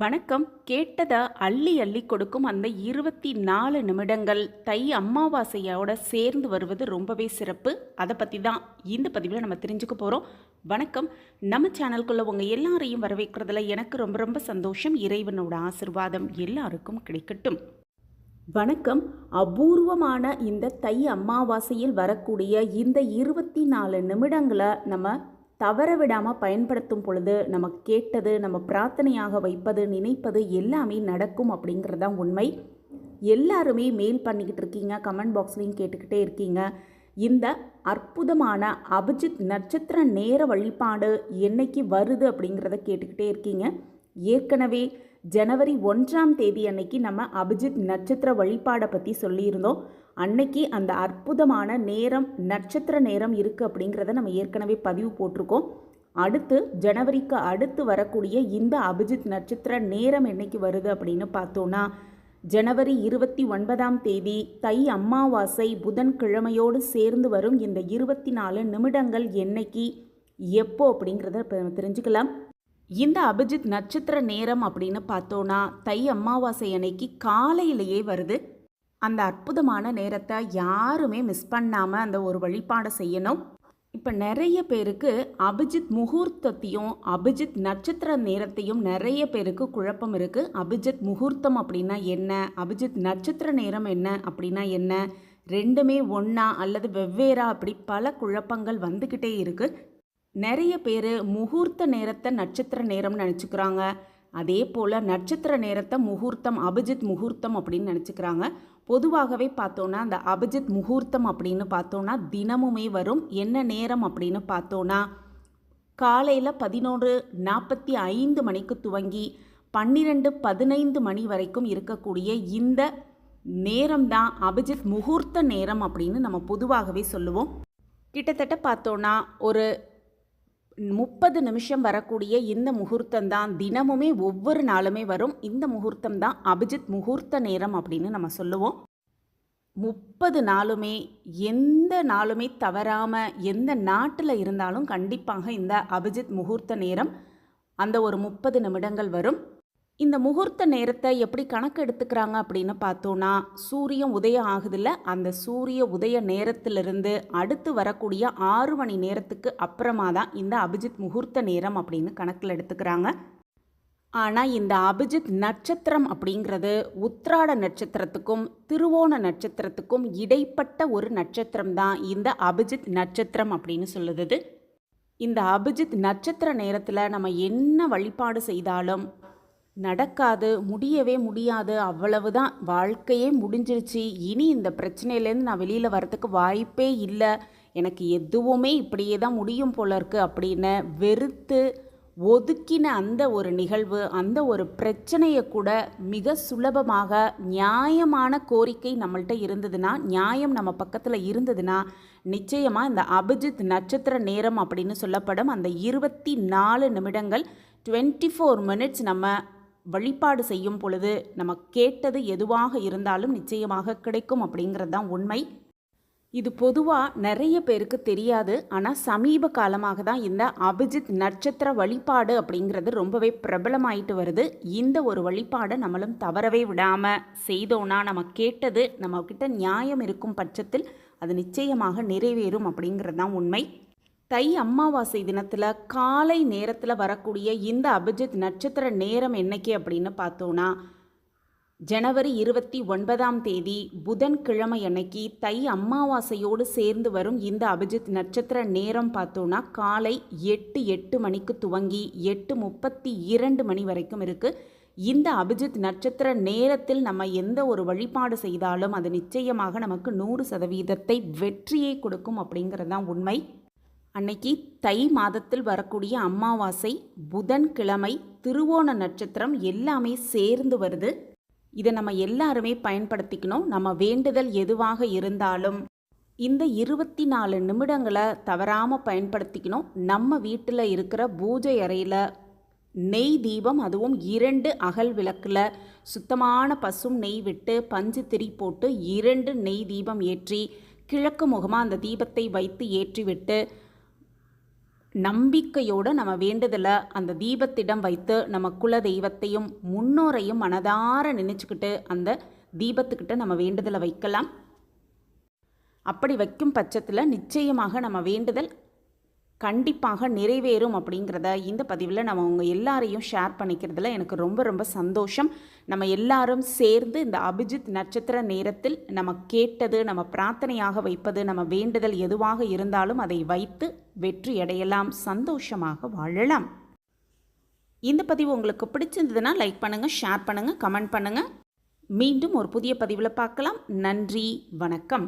வணக்கம். கேட்டதை அள்ளி அள்ளி கொடுக்கும் அந்த இருபத்தி நாலு நிமிடங்கள் தை அமாவாசையோட சேர்ந்து வருவது ரொம்பவே சிறப்பு. அதை பற்றி தான் இந்த பதிவில் நம்ம தெரிஞ்சுக்க போகிறோம் வணக்கம். நம்ம சேனல்குள்ளே உங்கள் எல்லாரையும் வரவேற்கிறதுல எனக்கு ரொம்ப ரொம்ப சந்தோஷம். இறைவனோட ஆசிர்வாதம் எல்லாருக்கும் கிடைக்கட்டும். வணக்கம். அபூர்வமான இந்த தை அமாவாசையில் வரக்கூடிய இந்த இருபத்தி நாலு நிமிடங்களை நம்ம தவற விடாமல் பயன்படுத்தும் பொழுது நம்ம கேட்டது நம்ம பிரார்த்தனையாக வைப்பது நினைப்பது எல்லாமே நடக்கும் அப்படிங்கிறது தான் உண்மை. எல்லாருமே மெயில் பண்ணிக்கிட்டு இருக்கீங்க கமெண்ட் பாக்ஸ்லையும் கேட்டுக்கிட்டே இருக்கீங்க. இந்த அற்புதமான அபிஜித் நட்சத்திர நேர வழிபாடு என்னைக்கு வருது அப்படிங்கிறத கேட்டுக்கிட்டே இருக்கீங்க. ஏற்கனவே ஜனவரி ஒன்றாம் தேதி அன்னைக்கு நம்ம அபிஜித் நட்சத்திர வழிபாடை பற்றி சொல்லியிருந்தோம். அன்னைக்கு அந்த அற்புதமான நேரம் நட்சத்திர நேரம் இருக்குது அப்படிங்கிறத நம்ம ஏற்கனவே பதிவு போட்டிருக்கோம். அடுத்து ஜனவரிக்கு அடுத்து வரக்கூடிய இந்த அபிஜித் நட்சத்திர நேரம் என்னைக்கு வருது அப்படின்னு பார்த்தோன்னா ஜனவரி இருபத்தி ஒன்பதாம் தேதி தை அமாவாசை புதன்கிழமையோடு சேர்ந்து வரும் இந்த இருபத்தி நாலு நிமிடங்கள் என்னைக்கு எப்போ அப்படிங்கிறத தெரிஞ்சுக்கலாம். இந்த அபிஜித் நட்சத்திர நேரம் அப்படின்னு பார்த்தோன்னா தை அமாவாசை அன்னைக்கு காலையிலேயே வருது. அந்த அற்புதமான நேரத்தை யாருமே மிஸ் பண்ணாமல் அந்த ஒரு வழிபாடை செய்யணும். இப்போ நிறைய பேருக்கு அபிஜித் முகூர்த்தத்தையும் அபிஜித் நட்சத்திர நேரத்தையும் நிறைய பேருக்கு குழப்பம் இருக்குது அபிஜித் முகூர்த்தம் அப்படின்னா என்ன? அபிஜித் நட்சத்திர நேரம் என்ன அப்படின்னா என்ன? ரெண்டுமே ஒன்றா அல்லது வெவ்வேறா அப்படி பல குழப்பங்கள் வந்துக்கிட்டே இருக்குது நிறைய பேர் முகூர்த்த நேரத்தை நட்சத்திர நேரம்னு நினச்சிக்கிறாங்க. அதே போல் நட்சத்திர நேரத்தை முகூர்த்தம் அபிஜித் முகூர்த்தம் அப்படின்னு நினச்சிக்கிறாங்க. பொதுவாகவே பார்த்தோன்னா அந்த அபிஜித் முகூர்த்தம் அப்படின்னு பார்த்தோன்னா தினமுமே வரும். என்ன நேரம் அப்படின்னு பார்த்தோன்னா காலையில் பதினோரு நாற்பத்தி ஐந்து மணிக்கு துவங்கி பன்னிரெண்டு பதினைந்து மணி வரைக்கும் இருக்கக்கூடிய இந்த நேரம் தான் அபிஜித் முகூர்த்த நேரம் அப்படின்னு நம்ம பொதுவாகவே சொல்லுவோம். கிட்டத்தட்ட பார்த்தோன்னா ஒரு முப்பது நிமிஷம் வரக்கூடிய இந்த முகூர்த்தம் தான் தினமுமே ஒவ்வொரு நாளுமே வரும். இந்த முகூர்த்தம் தான் அபிஜித் முகூர்த்த நேரம் அப்படின்னு நம்ம சொல்லுவோம். முப்பது நாளுமே எந்த நாளுமே தவறாமல் எந்த நாட்டில் இருந்தாலும் கண்டிப்பாக இந்த அபிஜித் முகூர்த்த நேரம் அந்த ஒரு முப்பது நிமிடங்கள் வரும். இந்த முகூர்த்த நேரத்தை எப்படி கணக்கு எடுத்துக்கிறாங்க அப்படின்னு பார்த்தோன்னா சூரியன் உதயம் ஆகுதில்ல அந்த சூரிய உதய நேரத்திலிருந்து அடுத்து வரக்கூடிய ஆறு மணி நேரத்துக்கு அப்புறமா தான் இந்த அபிஜித் முகூர்த்த நேரம் அப்படின்னு கணக்கில் எடுத்துக்கிறாங்க. ஆனால் இந்த அபிஜித் நட்சத்திரம் அப்படிங்கிறது உத்ராட நட்சத்திரத்துக்கும் திருவோண நட்சத்திரத்துக்கும் இடைப்பட்ட ஒரு நட்சத்திரம் தான் இந்த அபிஜித் நட்சத்திரம் அப்படின்னு சொல்லுது. இந்த அபிஜித் நட்சத்திர நேரத்தில் நம்ம என்ன வழிபாடு செய்தாலும் நடக்காது முடியவே முடியாது. அவ்வளவுதான். வாழ்க்கையே முடிஞ்சிருச்சு. இனி இந்த பிரச்சனையிலேருந்து நான் வெளியில் வரத்துக்கு வாய்ப்பே இல்லை. எனக்கு எதுவுமே இப்படியே தான் முடியும் போல இருக்குது அப்படின்னு வெறுத்து ஒதுக்கின அந்த ஒரு நிகழ்வு அந்த ஒரு பிரச்சனையை கூட மிக சுலபமாக நியாயமான கோரிக்கை நம்மள்ட்ட இருந்ததுன்னா நியாயம் நம்ம பக்கத்தில் இருந்ததுன்னா நிச்சயமாக இந்த அபிஜித் நட்சத்திர நேரம் அப்படின்னு சொல்லப்படும் அந்த இருபத்தி நாலு நிமிடங்கள் டுவெண்ட்டி ஃபோர் மினிட்ஸ் நம்ம வழிபாடு செய்யும் பொழுது நம்ம கேட்டது எதுவாக இருந்தாலும் நிச்சயமாக கிடைக்கும் அப்படிங்கிறது தான் உண்மை. இது பொதுவாக நிறைய பேருக்கு தெரியாது. ஆனால் சமீப காலமாக தான் இந்த அபிஜித் நட்சத்திர வழிபாடு அப்படிங்கிறது ரொம்பவே பிரபலமாயிட்டு வருது. இந்த ஒரு வழிபாடை நம்மளும் தவறவே விடாமல் செய்தோன்னா நம்ம கேட்டது நம்மக்கிட்ட நியாயம் இருக்கும் பட்சத்தில் அது நிச்சயமாக நிறைவேறும் அப்படிங்கிறது தான் உண்மை. தை அமாவாசை தினத்தில் காலை நேரத்தில் வரக்கூடிய இந்த அபிஜித் நட்சத்திர நேரம் என்னைக்கு அப்படின்னு பார்த்தோன்னா ஜனவரி இருபத்தி ஒன்பதாம் தேதி புதன்கிழமை அன்னைக்கு தை அமாவாசையோடு சேர்ந்து வரும் இந்த அபிஜித் நட்சத்திர நேரம் பார்த்தோன்னா காலை எட்டு எட்டு மணிக்கு துவங்கி எட்டு முப்பத்தி இரண்டு மணி வரைக்கும் இருக்குது இந்த அபிஜித் நட்சத்திர நேரத்தில் நம்ம எந்த ஒரு வழிபாடு செய்தாலும் அது நிச்சயமாக நமக்கு நூறு சதவீதத்தை வெற்றியை கொடுக்கும் அப்படிங்கிறது தான் உண்மை. அன்னைக்கு தை மாதத்தில் வரக்கூடிய அமாவாசை புதன்கிழமை திருவோண நட்சத்திரம் எல்லாமே சேர்ந்து வருது. இதை நம்ம எல்லாருமே பயன்படுத்திக்கணும். நம்ம வேண்டுதல் எதுவாக இருந்தாலும் இந்த இருபத்தி நாலு நிமிடங்களை தவறாமல் பயன்படுத்திக்கணும். நம்ம வீட்டில் இருக்கிற பூஜை அறையில் நெய் தீபம் அதுவும் இரண்டு அகல் விளக்கில் சுத்தமான பசும் நெய் விட்டு பஞ்சு திரி போட்டு இரண்டு நெய் தீபம் ஏற்றி கிழக்கு முகமாக அந்த தீபத்தை வைத்து ஏற்றிவிட்டு நம்பிக்கையோடு நம்ம வேண்டுதலை அந்த தீபத்திடம் வைத்து நம்ம குல தெய்வத்தையும் முன்னோரையும் மனதார நினச்சிக்கிட்டு அந்த தீபத்துக்கிட்ட நம்ம வேண்டுதலை வைக்கலாம். அப்படி வைக்கும் பட்சத்தில் நிச்சயமாக நம்ம வேண்டுதல் கண்டிப்பாக நிறைவேறும் அப்படிங்கிறத இந்த பதிவில் நம்ம உங்கள் எல்லாரையும் ஷேர் பண்ணிக்கிறதுல எனக்கு ரொம்ப ரொம்ப சந்தோஷம். நம்ம எல்லாரும் சேர்ந்து இந்த அபிஜித் நட்சத்திர நேரத்தில் நம்ம கேட்டது நம்ம பிரார்த்தனையாக வைப்பது நம்ம வேண்டுதல் எதுவாக இருந்தாலும் அதை வைத்து வெற்றி அடையலாம் சந்தோஷமாக வாழலாம். இந்த பதிவு உங்களுக்கு பிடிச்சிருந்ததுன்னா லைக் பண்ணுங்கள் ஷேர் பண்ணுங்கள் கமெண்ட் பண்ணுங்கள் மீண்டும் ஒரு புதிய பதிவில் பார்க்கலாம். நன்றி வணக்கம்.